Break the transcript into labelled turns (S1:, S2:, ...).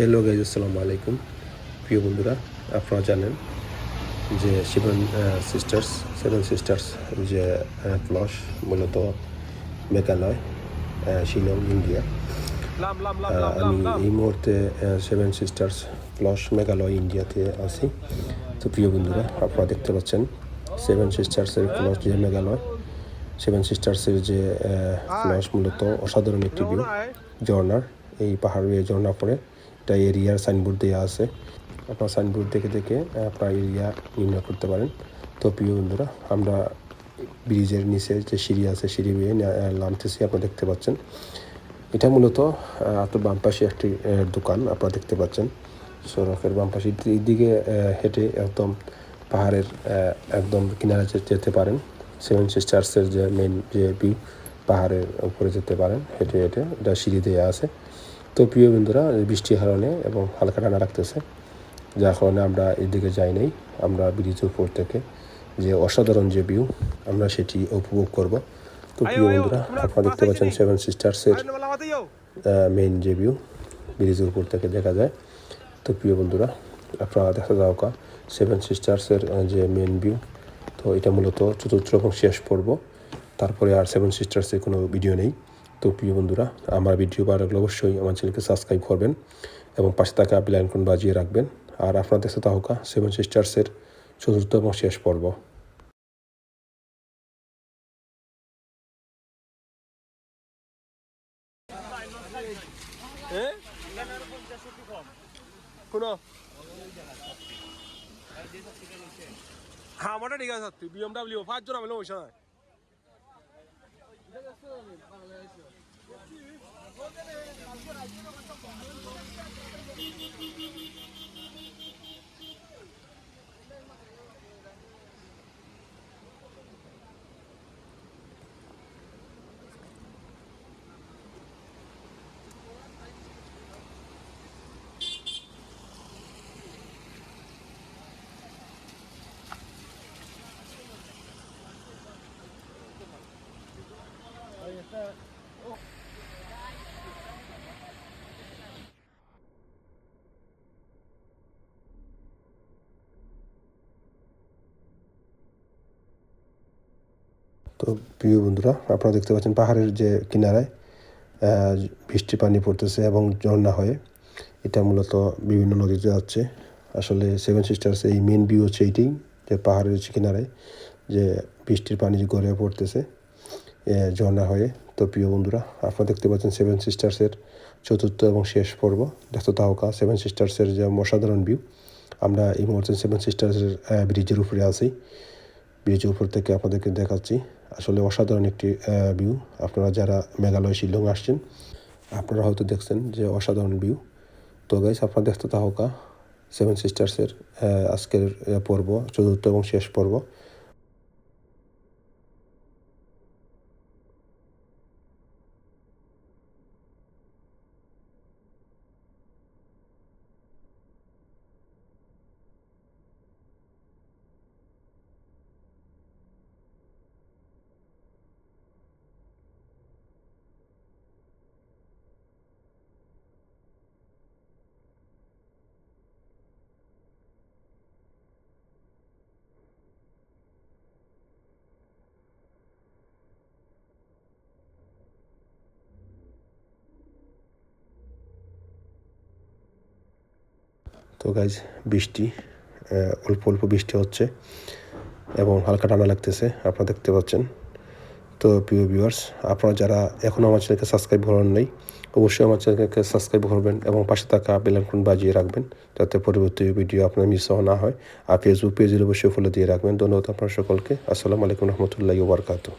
S1: Hello guys আসসালামু আলাইকুম প্রিয় বন্ধুরা আপনারা জানেন যে সেভেন সিস্টার্স সেভেন সিস্টার্স যে প্লস মূলত মেঘালয় শিলং ইন্ডিয়া আহ,
S2: লাম লাম
S1: আমি এই মুহূর্তে সেভেন সিস্টার্স প্লস মেঘালয় ইন্ডিয়াতে আছি। তো প্রিয় বন্ধুরা আপনারা দেখতে পাচ্ছেন সেভেন সিস্টার্সের প্লস যে মেঘালয় সেভেন সিস্টার্সের যে প্লস মূলত অসাধারণ একটি ভিউ ঝর্ণার এই পাহাড় ঝর্ণা পড়ে এটা এরিয়ার সাইনবোর্ড দেওয়া আছে। আপনার সাইনবোর্ড দেখে দেখে আপনার এরিয়া নির্ণয় করতে পারেন। তো প্রিয় বন্ধুরা, আমরা ব্রিজের নিচে যে সিঁড়ি আছে, সিঁড়ি বেয়ে নামতেছি, আপনারা দেখতে পাচ্ছেন। এটা মূলত আপনার বাম পাশে একটি দোকান, আপনারা দেখতে পাচ্ছেন। সড়কের বাম পাশে দিকে হেঁটে একদম পাহাড়ের একদম কিনারে যেতে পারেন। সেভেন সিস্টার্সের যে মেন যে ভিউ পাহাড়ের উপরে যেতে পারেন, হেঁটে হেঁটে। এটা সিঁড়ি দেওয়া আছে। তো প্রিয় বন্ধুরা এই বৃষ্টির কারণে এবং হালকা ঠান্ডা রাখতেছে যার কারণে আমরা এদিকে যাই নাই। আমরা ব্রিজের উপর থেকে যে অসাধারণ যে ভিউ আমরা সেটি উপভোগ করব। তো প্রিয় বন্ধুরা আপনারা দেখতে পাচ্ছেন সেভেন সিস্টার্সের মেইন যে ভিউ ব্রিজের উপর থেকে দেখা যায়। তো প্রিয় বন্ধুরা আপনারা দেখা যাও কা সেভেন সিস্টার্সের যে মেইন ভিউ তো এটা মূলত চতুর্থ এবং শেষ পর্ব। তারপরে আর সেভেন সিস্টার্সের কোনো ভিডিও নেই। তো প্রিয় বন্ধুরা, আমার ভিডিও ভালো লাগলে অবশ্যই আমার চ্যানেলকে সাবস্ক্রাইব করবেন এবং পাশে থাকা বেল আইকন বাজিয়ে রাখবেন। আর আপনারা দেখতে তাহকা সেভেন সিস্টার্সের চতুর্থ এবং শেষ পর্ব।
S2: হ্যাঁ আমারটা ঠিক আছে বিএমডাব্লিউ পাঁচজন আমি ওই সময়।
S1: আসো ভালো আছো তো প্রিয় বন্ধুরা, আপনারা দেখতে পাচ্ছেন পাহাড়ের যে কিনারায় বৃষ্টি পানি পড়তেছে এবং ঝর্ণা হয়ে। এটা মূলত বিভিন্ন নদীতে যাচ্ছে। আসলে সেভেন সিস্টার্স এই মেন ভিউ হচ্ছে এইটাই যে পাহাড়ের যে কিনারায় যে বৃষ্টির পানি যে গড়ে পড়তেছে ঝর্ণা হয়ে। তো প্রিয় বন্ধুরা, আপনারা দেখতে পাচ্ছেন সেভেন সিস্টার্সের চতুর্থ এবং শেষ পর্ব। দেখতে তাহকা সেভেন সিস্টার্সের যে অসাধারণ ভিউ আমরা এই মুহূর্তে সেভেন সিস্টার্সের ব্রিজের উপরে আছি। ব্রিজের উপর থেকে আপনাদেরকে দেখাচ্ছি। আসলে অসাধারণ একটি ভিউ আপনারা যারা মেঘালয়, শিলং আসছেন, আপনারা হয়তো দেখছেন যে অসাধারণ ভিউ তো গাইস আপনারা দেখতে থাকা সেভেন সিস্টার্সের আজকের পর্ব, চতুর্থ এবং শেষ পর্ব। তো গাইজ বৃষ্টি অল্প অল্প বৃষ্টি হচ্ছে এবং হালকা ঠান্ডা লাগতেছে, আপনারা দেখতে পাচ্ছেন। তো প্রিয় ভিউয়ার্স আপনারা যারা এখনও আমার চ্যানেলকে সাবস্ক্রাইব করেন নেই, অবশ্যই আমার চ্যানেলকে সাবস্ক্রাইব করবেন এবং পাশে থাকা বেলানকুন বাজিয়ে রাখবেন, যাতে পরবর্তী ভিডিও আপনার মিস হওয়া না হয়। আর ফেসবুক পেজের অবশ্যই ফলো দিয়ে রাখবেন। ধন্যবাদ আপনার সকলকে। আসসালামু আলাইকুম রহমতুল্লাহ বারকাতু